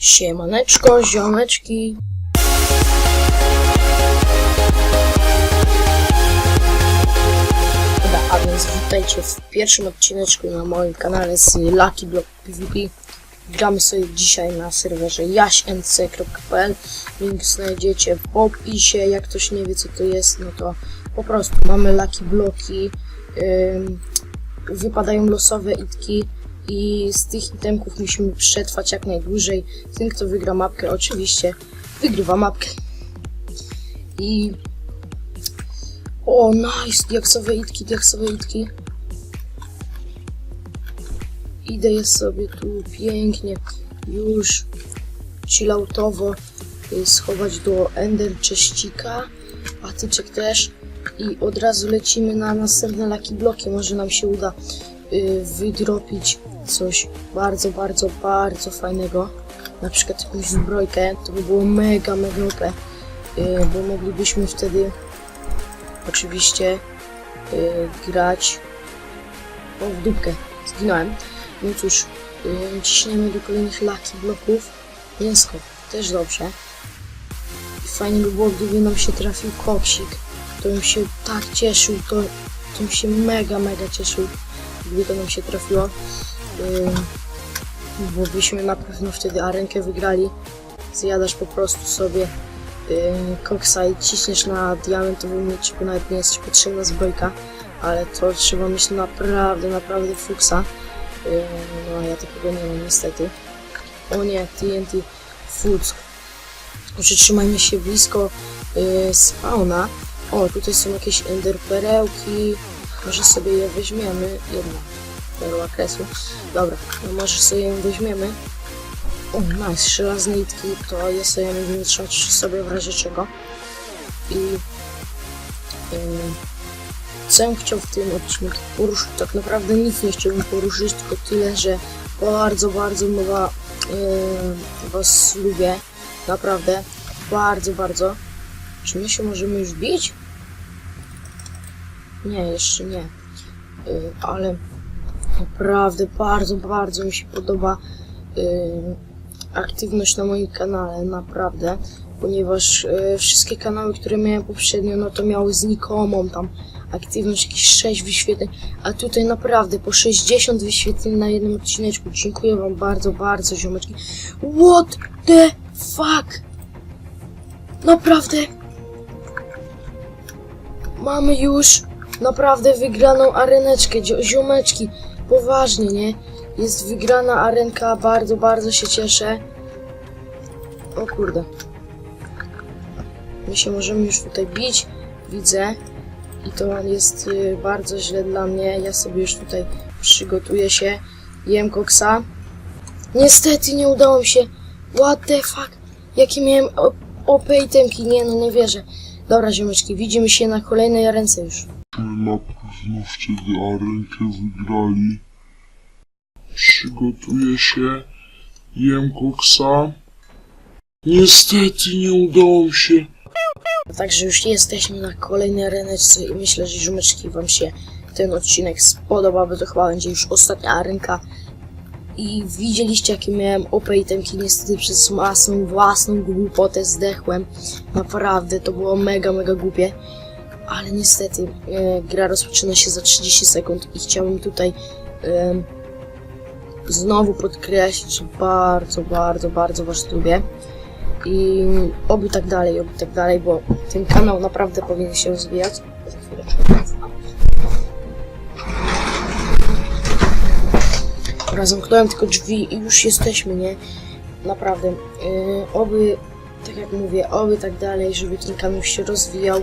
Siemaneczko, ziomeczki. Dobra, a więc witajcie w pierwszym odcineczku na moim kanale z Lucky Block PvP. Gramy sobie dzisiaj na serwerze jaśnc.pl Link znajdziecie w opisie. Jak ktoś nie wie co to jest, no to po prostu mamy Lucky Bloki. Ym, wypadają losowe itki i z tych itemków musimy przetrwać jak najdłużej. Ten, kto wygra mapkę, oczywiście wygrywa mapkę. I... O, nice! Diaksowe itki, diaksowe itki. Idę sobie tu pięknie, już chilloutowo y, schować do Ender Cześcika, patyczek też i od razu lecimy na następne Lucky Bloki, może nam się uda y, wydropić coś bardzo, bardzo, bardzo fajnego. Na przykład jakąś zbrojkę, to by było mega, mega OP, y, bo moglibyśmy wtedy oczywiście y, grać o w dupkę, zginąłem. No cóż, y, ciśniemy do kolejnych Lucky bloków. Mięsko, też dobrze. I fajnie by było, gdyby nam się trafił koksik. To bym się tak cieszył, to, to bym się mega, mega cieszył, gdyby to nam się trafiło. Bo byśmy na pewno wtedy arenkę wygrali. Zjadasz po prostu sobie koksa i ciśniesz na diamentowym mieczyku, nawet nie jest ci potrzebna zbrojka, ale to trzeba mieć naprawdę, naprawdę fuksa. No ja takiego nie mam niestety. O nie, TNT Foods. Przytrzymajmy się blisko yy, spawna. O, tutaj są jakieś ender perełki. Może sobie je weźmiemy. Jedna kresu. Dobra, no może sobie ją weźmiemy. O, nice, żelazne nitki, to je sobie będziemy trzymać sobie w razie czego. I yy, co bym chciał w tym odcinku poruszyć? Tak naprawdę nic nie chciałbym poruszyć, tylko tyle, że bardzo, bardzo mega yy, Was lubię. Naprawdę, bardzo, bardzo. Czy my się możemy już bić? Nie, jeszcze nie. Yy, ale naprawdę bardzo, bardzo mi się podoba yy, aktywność na moim kanale, naprawdę. Ponieważ yy, wszystkie kanały, które miałem poprzednio, no to miały znikomą tam aktywność, jakieś 6 wyświetleń, a tutaj naprawdę po 60 wyświetleń na jednym odcineczku. Dziękuję Wam bardzo, bardzo, ziomeczki. What the fuck? Naprawdę? Mamy już naprawdę wygraną areneczkę, ziomeczki. Poważnie, nie? Jest wygrana arenka, bardzo, bardzo się cieszę. O kurde. My się możemy już tutaj bić, widzę. I to jest y, bardzo źle dla mnie. Ja sobie już tutaj przygotuję się. Jem koksa. Niestety nie udało mi się. What the fuck? Jakie miałem OP itemki? Nie no, nie wierzę. Dobra, ziomeczki, widzimy się na kolejnej ręce już. Pewno wtedy Arenkę wygrali. Przygotuję się, jem koksa. Niestety nie udało się. Także już jesteśmy na kolejnej areneczce i myślę, że ziomeczki wam się ten odcinek spodoba, bo to chyba będzie już ostatnia arenka. I widzieliście jakie miałem OP itemki, niestety przez masę własną głupotę zdechłem. Naprawdę, to było mega, mega głupie. Ale niestety, e, gra rozpoczyna się za 30 sekund i chciałbym tutaj e, znowu podkreślić, że bardzo, bardzo, bardzo was lubię. I oby tak dalej, oby tak dalej, bo ten kanał naprawdę powinien się rozwijać. Za zamknąłem tylko drzwi i już jesteśmy, nie? Naprawdę. Yy, oby, tak jak mówię, oby tak dalej, żeby ten kanał się rozwijał,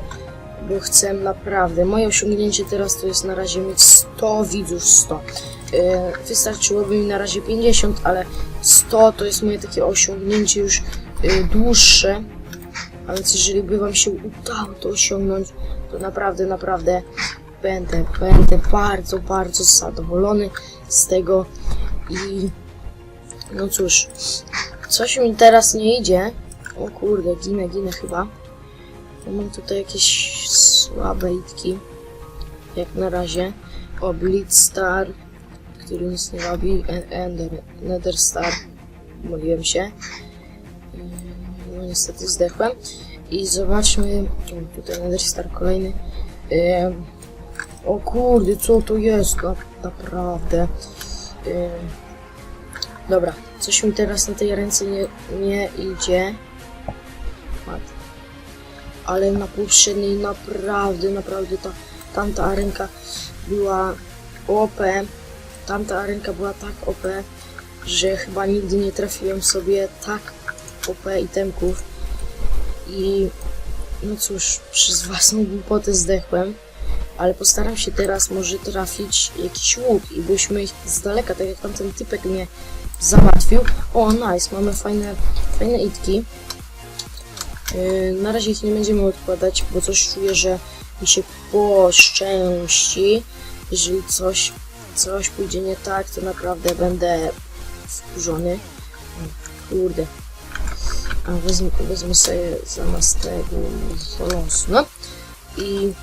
bo chcę naprawdę. Moje osiągnięcie teraz to jest na razie mieć 100 widzów, 100. Yy, wystarczyłoby mi na razie 50, ale 100 to jest moje takie osiągnięcie już yy, dłuższe. A więc jeżeli by wam się udało to osiągnąć, to naprawdę, naprawdę będę, będę bardzo, bardzo zadowolony z tego i no cóż, coś mi teraz nie idzie. O kurde, ginę, ginę chyba. Mam tutaj jakieś słabe itki, jak na razie. O, Blitzstar, który nic nie robi, Ender, Nether Star, pomyliłem się. Yy, No niestety zdechłem. I zobaczmy, o, tutaj Nether Star kolejny. O kurde, co to jest? Na, naprawdę. Yy, dobra, coś mi teraz na tej ręce nie, nie idzie. Ale na poprzedniej naprawdę, naprawdę ta tamta arenka była OP. Tamta arenka była tak OP, że chyba nigdy nie trafiłem sobie tak OP itemków. I no cóż, przez własną głupotę zdechłem. Ale postaram się teraz może trafić jakiś łuk i byśmy ich z daleka, tak jak tamten typek mnie załatwił. O, nice, mamy fajne, fajne itki. Yy, na razie ich nie będziemy odkładać, bo coś czuję, że mi się poszczęści. Jeżeli coś, coś pójdzie nie tak, to naprawdę będę wkurzony. Kurde. A wezmę, wezmę sobie zamiast tego bolonsno. I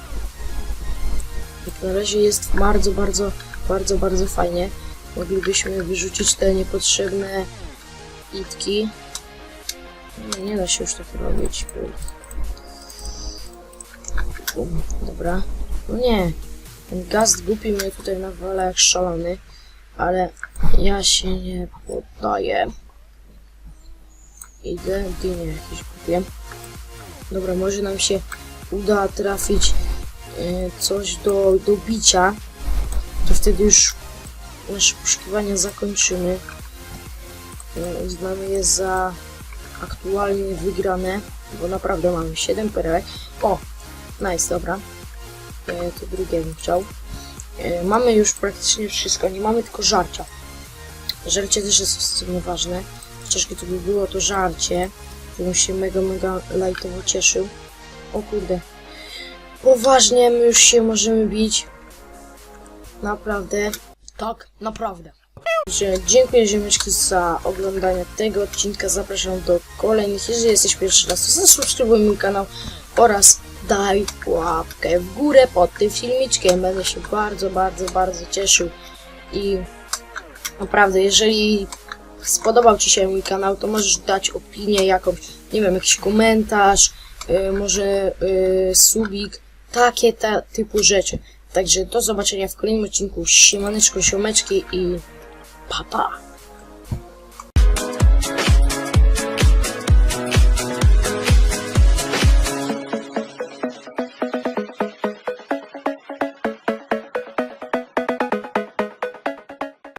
jak na razie jest bardzo, bardzo, bardzo, bardzo fajnie. Moglibyśmy wyrzucić te niepotrzebne itki. Nie, da się już tak robić. Dobra. No nie. Ten gast głupi mnie tutaj nawala jak szalony. Ale ja się nie poddaję. Idę, dynie jakieś kupię. Dobra, może nam się uda trafić y, coś do, do bicia. To wtedy już nasze poszukiwania zakończymy. Uznamy je za aktualnie wygrane, bo naprawdę mamy 7 perełek. O, nice, dobra. E, to drugie bym chciał. E, mamy już praktycznie wszystko, nie mamy tylko żarcia. Żarcie też jest w sumie ważne. Chociaż gdyby by było to żarcie, to bym się mega, mega lajtowo cieszył. O kurde. Poważnie, my już się możemy bić. Naprawdę. Tak, naprawdę. Dziękuję ziomeczki za oglądanie tego odcinka. Zapraszam do kolejnych. Jeżeli jesteś pierwszy raz, to zasubskrybuj mój kanał oraz daj łapkę w górę pod tym filmiczkiem. Będę się bardzo, bardzo, bardzo cieszył. I naprawdę, jeżeli spodobał Ci się mój kanał, to możesz dać opinię jakąś, nie wiem, jakiś komentarz, y, może y, subik, takie ta, typu rzeczy. Także do zobaczenia w kolejnym odcinku. Siemaneczko, siomeczki i パパ。